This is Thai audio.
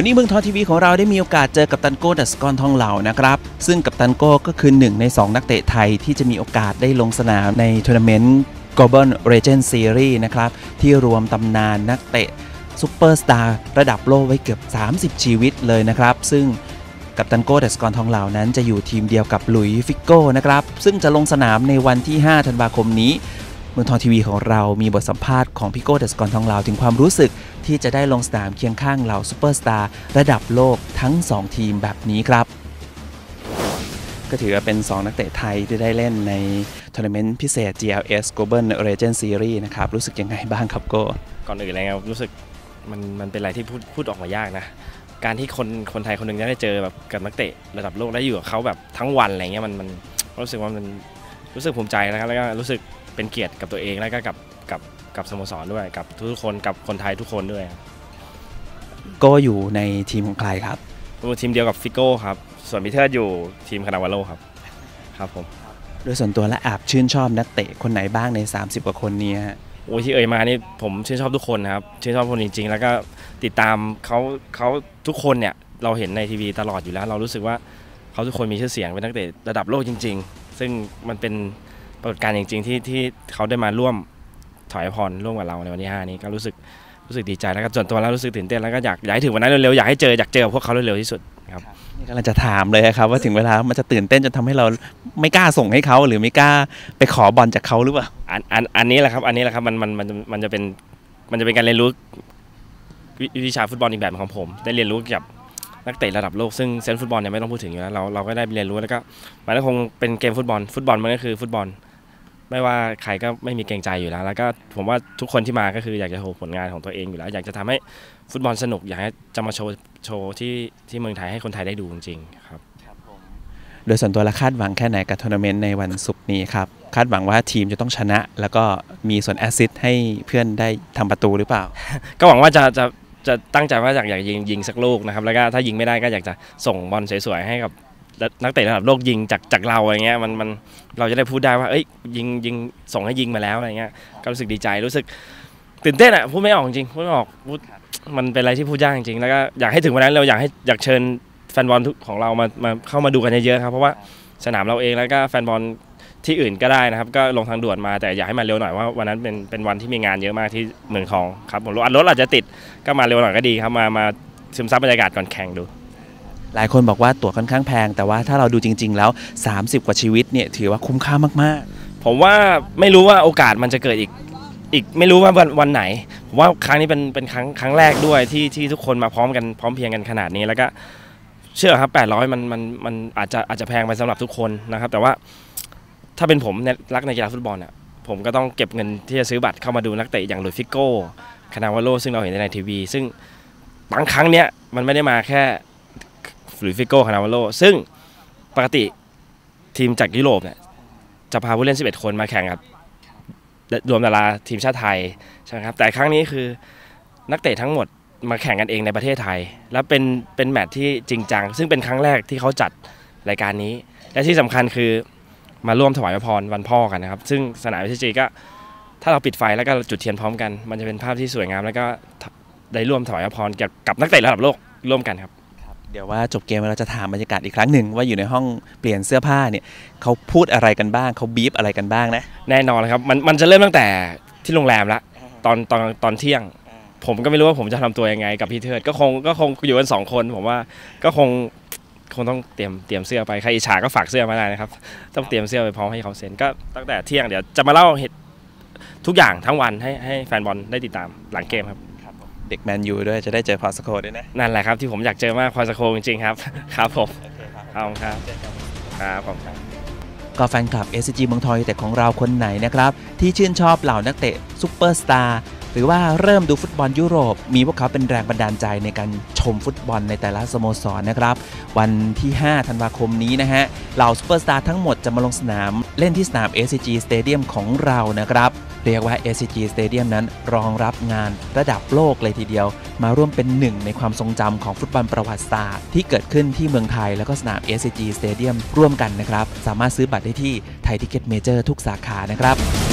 วันนี้เมืองทองทีวีของเราได้มีโอกาสเจอกับตันโก้ดัสกรทองเหล่านะครับ ซึ่งกับตันโก้ก็คือหนึ่งใน 2 นักเตะไทยที่จะมีโอกาสได้ลงสนามในทัวร์นาเมนต์ Global Legend Series นะครับ ที่รวมตำนานนักเตะซูเปอร์สตาร์ระดับโลกไว้เกือบ 30 ชีวิตเลยนะครับ ซึ่งกับตันโก้ดัสกรทองเหล่านั้นจะอยู่ทีมเดียวกับหลุยฟิกโก้นะครับ ซึ่งจะลงสนามในวันที่ 5 ธันวาคมนี้ มืองทองทีวีของเรามีบทสัมภาษณ์ของพี่โก้เดสกรทองเหล่าถึงความรู้สึกที่จะได้ลงสนามเคียงข้างเหล่าซูเปอร์สตาร์ระดับโลกทั้ง 2 ทีมแบบนี้ครับ ก็ถือว่าเป็น 2 นักเตะไทยที่ได้เล่นในทัวร์นาเมนต์พิเศษ GLS Global Legend Series นะครับ รู้สึกยังไงบ้างครับโก้ก่อนอื่นเลยครับรู้สึกมันมันเป็นอะไรที่พูดพูดออกมายากนะการที่คนคนไทยคนหนึ่งจะได้เจอแบบกับนักเตะระดับโลกและอยู่กับเขาแบบทั้งวันอะไรเงี้ยมันมันรู้สึกว่ามันรู้สึกภูมิใจนะครับแล้วก็รู้สึก เป็นเกียรติกับตัวเองแล้วก็กับกับกับสโมสรด้วยกับทุกคนกับคนไทยทุกคนด้วยโก้อยู่ในทีมของใครครับผมทีมเดียวกับฟิโก้ครับ ส่วนพิเทอร์อยู่ทีมคานาวาโลครับครับผมโดยส่วนตัวและแอบชื่นชอบนักเตะคนไหนบ้างใน 30 กว่าคนนี้ฮะโอ้ยที่เอ่ยมานี่ผมชื่นชอบทุกคนนะครับชื่นชอบคนจริงๆ แล้วก็ติดตามเขาเขาทุกคนเนี่ยเราเห็นในทีวีตลอดอยู่แล้ว เรารู้สึกว่าเขาทุกคนมีชื่อเสียงเป็นนักเตะระดับโลกจริง ๆ ซึ่งมันเป็น ปรากฏการณ์จริง ๆ ที่ที่เขาได้มาร่วมถอยพรร่วมกับเราในวันที่5นี้ก็รู้สึกรู้สึกดีใจแล้วก็ส่วนตัวแล้วรู้สึกตื่นเต้นแล้วก็อยากอยากให้ถึงวันนั้นเร็วๆอยากให้เจออยากเจอกับพวกเขาเร็วๆที่สุดครับนี่กำลังจะถามเลยครับ ว่าถึงเวลามันจะตื่นเต้นจนทำให้เราไม่กล้าส่งให้เขาหรือไม่กล้าไปขอบอลจากเขาหรือเปล่าอันอันอันนี้แหละครับอันนี้แหละครับมันมันมันมันจะเป็นมันจะเป็นการเรียนรู้วิวิชาฟุตบอลอีกแบบของผม ได้เรียนรู้เกี่ยวกับนักเตะระดับโลกซึ่งเซนส์ฟุตบอลเนี่ยไม่ต้องพูดถึงอยู่แล้วเราเราก็ได้เรียนรู้แล้วก็มันก็คงเป็นเกมฟุตบอลฟุตบอลมันก็คือฟุตบอล ไม่ว่าใครก็ไม่มีเกรงใจอยู่แล้ว แล้วก็ผมว่าทุกคนที่มาก็คืออยากจะโชว์ผลงานของตัวเองอยู่แล้ว อยากจะทำให้ฟุตบอลสนุก อยากให้จะมาโชว์โชว์ที่ที่เมืองไทยให้คนไทยได้ดูจริงๆครับโดยส่วนตัวและคาดหวังแค่ไหนกับทัวร์นาเมนต์ในวันศุกร์นี้ครับ คาดหวังว่าทีมจะต้องชนะ แล้วก็มีส่วนแอสซิสต์ให้เพื่อนได้ทำประตูหรือเปล่า ก็หวังว่าจะจะจะตั้งใจว่าอยากอยากยิงยิงสักลูกนะครับ แล้วก็ถ้ายิงไม่ได้ก็อยากจะส่งบอลสวยๆให้กับ นักเตะระดับโลกยิงจากจากเราอะไรเงี้ยมันมันเราจะได้พูดได้ว่าเอ้ยยิงยิงส่งให้ยิงมาแล้วอะไรเงี้ยก็รู้สึกดีใจรู้สึกตื่นเต้นอะพูดไม่ออกจริงพูดไม่ออกพูดมันเป็นอะไรที่พูดยากจริงแล้วก็อยากให้ถึงวันนั้นเราอยากให้อยากเชิญแฟนบอลทุกของเรามามาเข้ามาดูกันเยอะๆครับเพราะว่าสนามเราเองแล้วก็แฟนบอลที่อื่นก็ได้นะครับ ก็ลงทางด่วนมาแต่อยากให้มาเร็วหน่อยว่าวันนั้นเป็นเป็นวันที่มีงานเยอะมากที่เมืองทองครับผมรถรถอาจจะติดก็มาเร็วหน่อยก็ดีครับมามาซึมซับบรรยากาศก่อนแข่งดู หลายคนบอกว่าตั๋วค่อนข้างแพง แต่ว่าถ้าเราดูจริง ๆ แล้ว 30 กว่าชีวิตเนี่ยถือว่าคุ้มค่ามากๆ ผมว่าไม่รู้ว่าโอกาสมันจะเกิดอีกอีกไม่รู้ว่าวันวันไหนผมว่าครั้งนี้เป็นเป็นครั้งครั้งแรกด้วยที่ที่ทุกคนมาพร้อมกันพร้อมเพรียงกันขนาดนี้แล้วก็เชื่อครับ 800 มันมันมันอาจจะอาจจะแพงไปสำหรับทุกคนนะครับ แต่ว่าถ้าเป็นผมเนี่ยรักในกีฬาฟุตบอลอะผมก็ต้องเก็บเงินที่จะซื้อบัตรเข้ามาดูนักเตะอย่างลุยฟิโก้คานาวาโลซึ่งเราเห็นในทีวี ซึ่งบางครั้งเนี้ยมันไม่ได้มาแค่ ลุยส์ฟิโก้คานาวาโลซึ่งปกติทีมจากยุโรปเนี่ยจะพาผู้เล่น 11 คนมาแข่งกับรวมดาราทีมชาติไทยใช่ไหมครับแต่ครั้งนี้คือนักเตะทั้งหมดมาแข่งกันเองในประเทศไทย แล้วเป็นเป็นแมตช์ที่จริงจัง ซึ่งเป็นครั้งแรกที่เขาจัดรายการนี้ และที่สำคัญคือมาร่วมถวายพระพรวันพ่อกันนะครับ ซึ่งสนามวิจีก็ถ้าเราปิดไฟแล้วก็จุดเทียนพร้อมกัน มันจะเป็นภาพที่สวยงาม แล้วก็ได้ร่วมถวายพระพรกับกับนักเตะระดับโลกร่วมกันครับ เดี๋ยวว่าจบเกมเราจะถามบรรยากาศอีกครั้งหนึ่งว่าอยู่ในห้องเปลี่ยนเสื้อผ้าเนี่ยเขาพูดอะไรกันบ้างเขาบีบอะไรกันบ้างนะแน่นอนครับมันมันจะเริ่มตั้งแต่ที่โรงแรมละตอนตอนตอนเที่ยง ผมก็ไม่รู้ว่าผมจะทำตัวยังไงกับพี่เทิดก็คงก็คงอยู่กันสองคนผมว่าก็คงคงต้องเตรียมเตรียมเสื้อไปใครอิจฉาก็ฝากเสื้อมาได้นะครับ ต้องเตรียมเสื้อไปพร้อมให้เขาเซ็นก็ตั้งแต่เที่ยงเดี๋ยวจะมาเล่าเหตุทุกอย่างทั้งวันให้ให้แฟนบอลได้ติดตามหลังเกมครับ เด็กแมนยูด้วยจะได้เจอพอสโคด้วยนะ นั่นแหละครับที่ผมอยากเจอมากพอสโคจริงๆครับ ครับผมครับผมครับครับผมครับก็แฟนคลับ SCG เมืองทองยูไนแต่ของเราคนไหนนะครับ ที่ชื่นชอบเหล่านักเตะซูเปอร์สตาร์ห รือว่าเริ่มดูฟุตบอลยุโรป มีพวกเขาเป็นแรงบันดาลใจในการชมฟุตบอลในแต่ละสโมสรนะครับ วันที่ 5 ธันวาคมนี้นะฮะเหล่าซูเปอร์สตาร์ทั้งหมดจะมาลงสนามเล่นที่สนาม SCG Stadium ของเรานะครับเรียกว่า SCG Stadium นั้นรองรับงานระดับโลกเลยทีเดียว มาร่วมเป็นหนึ่งในความทรงจำของฟุตบอลประวัติศาสตร์ที่เกิดขึ้นที่เมืองไทยแล้วก็สนาม SCG Stadium ร่วมกันนะครับ สามารถซื้อบัตรได้ที่ไทยทิเก็ตเมเจอร์ทุกสาขานะครับ